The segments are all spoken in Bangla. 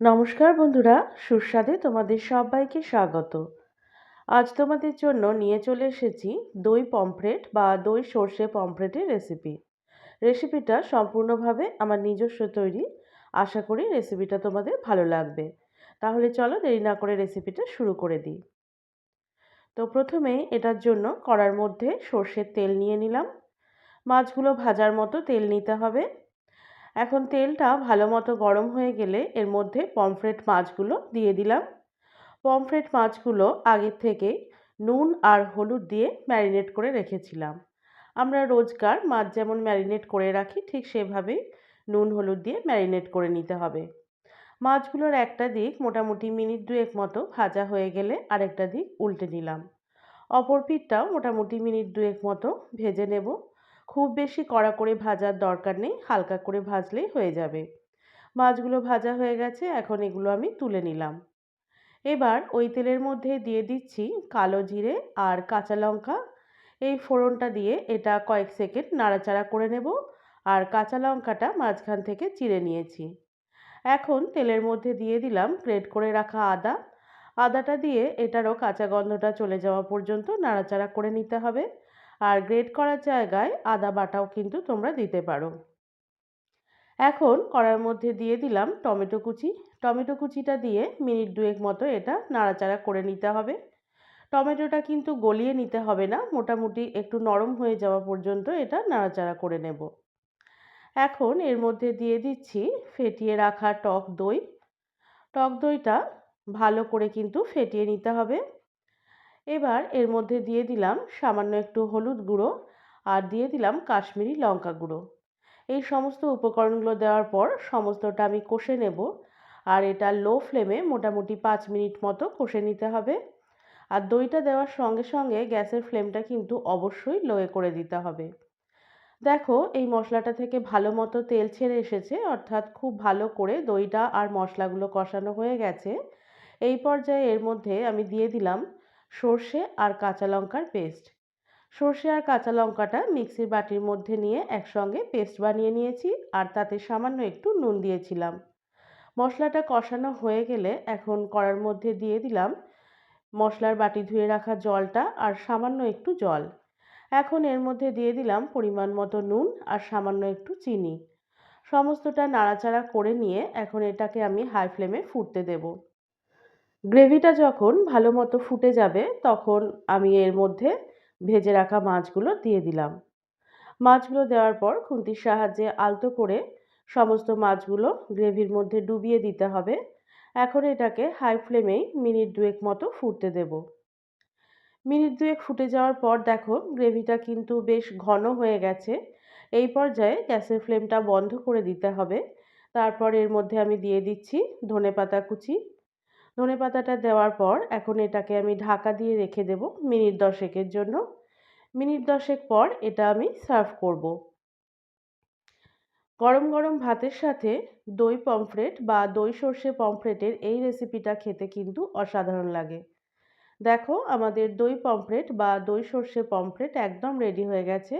নমস্কার বন্ধুরা, সুস্বাদে তোমাদের সবাইকে স্বাগত। আজ তোমাদের জন্য নিয়ে চলে এসেছি দই পমফ্রেট বা দই সর্ষে পমফ্রেটের রেসিপি রেসিপিটা সম্পূর্ণভাবে আমার নিজস্ব তৈরি। আশা করি রেসিপিটা তোমাদের ভালো লাগবে। তাহলে চলো দেরি না করে রেসিপিটা শুরু করে দিই। তো প্রথমে এটার জন্য কড়ার মধ্যে সর্ষের তেল নিয়ে নিলাম। মাছগুলো ভাজার মতো তেল নিতে হবে। এখন তেলটা ভালো মতো গরম হয়ে গেলে এর মধ্যে পমফ্রেট মাছগুলো দিয়ে দিলাম। পমফ্রেট মাছগুলো আগের থেকে নুন আর হলুদ দিয়ে ম্যারিনেট করে রেখেছিলাম। আমরা রোজকার মাছ যেমন ম্যারিনেট করে রাখি, ঠিক সেভাবেই নুন, হলুদ দিয়ে ম্যারিনেট করে নিতে হবে। মাছগুলোর একটা দিক মোটামুটি মিনিট দুয়েক মতো ভাজা হয়ে গেলে আরেকটা দিক উল্টে নিলাম। অপর পিঠটাও মোটামুটি মিনিট দুয়েক মতো ভেজে নেব। খুব বেশি কড়া করে ভাজার দরকার নেই, হালকা করে ভাজলেই হয়ে যাবে। মাছগুলো ভাজা হয়ে গেছে, এখন এগুলো আমি তুলে নিলাম। এবার ওই তেলের মধ্যে দিয়ে দিচ্ছি কালো জিরে আর কাঁচা লঙ্কা। এই ফোড়নটা দিয়ে এটা কয়েক সেকেন্ড নাড়াচাড়া করে নেব আর কাঁচা লঙ্কাটা মাঝখান থেকে চিড়ে নিয়েছি। এখন তেলের মধ্যে দিয়ে দিলাম গ্রেট করে রাখা আদা। আদাটা দিয়ে এটারও কাঁচা গন্ধটা চলে যাওয়া পর্যন্ত নাড়াচাড়া করে নিতে হবে। আর গ্রেট করার জায়গায় আদা বাটাও কিন্তু তোমরা দিতে পারো। এখন কড়ার মধ্যে দিয়ে দিলাম টমেটো কুচি। টমেটো কুচিটা দিয়ে মিনিট দুয়েক মতো এটা নাড়াচাড়া করে নিতে হবে। টমেটোটা কিন্তু গলিয়ে নিতে হবে না, মোটামুটি একটু নরম হয়ে যাওয়া পর্যন্ত এটা নাড়াচাড়া করে নেব। এখন এর মধ্যে দিয়ে দিচ্ছি ফেটিয়ে রাখা টক দই। টক দইটা ভালো করে কিন্তু ফেটিয়ে নিতে হবে। এবার এর মধ্যে দিয়ে দিলাম সামান্য একটু হলুদ গুঁড়ো আর দিয়ে দিলাম কাশ্মীরি লঙ্কা গুঁড়ো। এই সমস্ত উপকরণগুলো দেওয়ার পর সমস্তটা আমি কষে নেব আর এটা লো ফ্লেমে মোটামুটি পাঁচ মিনিট মতো কষে নিতে হবে। আর দইটা দেওয়ার সঙ্গে সঙ্গে গ্যাসের ফ্লেমটা কিন্তু অবশ্যই লোয়ে করে দিতে হবে। দেখো এই মশলাটা থেকে ভালো মতো তেল ছেড়ে এসেছে, অর্থাৎ খুব ভালো করে দইটা আর মশলাগুলো কষানো হয়ে গেছে। এই পর্যায়ে এর মধ্যে আমি দিয়ে দিলাম সর্ষে আর কাঁচা লঙ্কার পেস্ট। সর্ষে আর কাঁচা লঙ্কাটা মিক্সির বাটির মধ্যে নিয়ে একসঙ্গে পেস্ট বানিয়ে নিয়েছি আর তাতে সামান্য একটু নুন দিয়েছিলাম। মশলাটা কষানো হয়ে গেলে এখন কড়ার মধ্যে দিয়ে দিলাম মশলার বাটি ধুয়ে রাখা জলটা আর সামান্য একটু জল। এখন এর মধ্যে দিয়ে দিলাম পরিমাণ মতো নুন আর সামান্য একটু চিনি। সমস্তটা নাড়াচাড়া করে নিয়ে এখন এটাকে আমি হাই ফ্লেমে ফুটতে দেবো। গ্রেভিটা যখন ভালো মতো ফুটে যাবে, তখন আমি এর মধ্যে ভেজে রাখা মাছগুলো দিয়ে দিলাম। মাছগুলো দেওয়ার পর খুন্তির সাহায্যে আলতো করে সমস্ত মাছগুলো গ্রেভির মধ্যে ডুবিয়ে দিতে হবে। এখন এটাকে হাই ফ্লেমেই মিনিট দুয়েক মতো ফুটতে দেব। মিনিট দুয়েক ফুটে যাওয়ার পর দেখো গ্রেভিটা কিন্তু বেশ ঘন হয়ে গেছে। এই পর্যায়ে গ্যাসের ফ্লেমটা বন্ধ করে দিতে হবে। তারপর এর মধ্যে আমি দিয়ে দিচ্ছি ধনে পাতা কুচি ধনে পাতাটা দেওয়ার পর এখন এটাকে আমি ঢাকা দিয়ে রেখে দেব মিনিট দশেকের জন্য। মিনিট দশেক পর এটা আমি সার্ভ করব। গরম গরম ভাতের সাথে দই পমফ্রেট বা দই সর্ষে পমফ্রেটের এই রেসিপিটা খেতে কিন্তু অসাধারণ লাগে। দেখো আমাদের দই পমফ্রেট বা দই সর্ষে পমফ্রেট একদম রেডি হয়ে গেছে।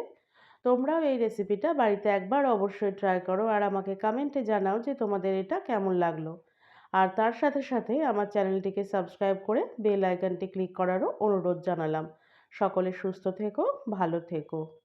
তোমরাও এই রেসিপিটা বাড়িতে একবার অবশ্যই ট্রাই করো আর আমাকে কমেন্টে জানাও যে তোমাদের এটা কেমন লাগল। আর তার সাথে সাথে আমার চ্যানেলটিকে সাবস্ক্রাইব করে বেল আইকনটি ক্লিক করারও অনুরোধ জানালাম। সকলে সুস্থ থেকো, ভালো থেকো।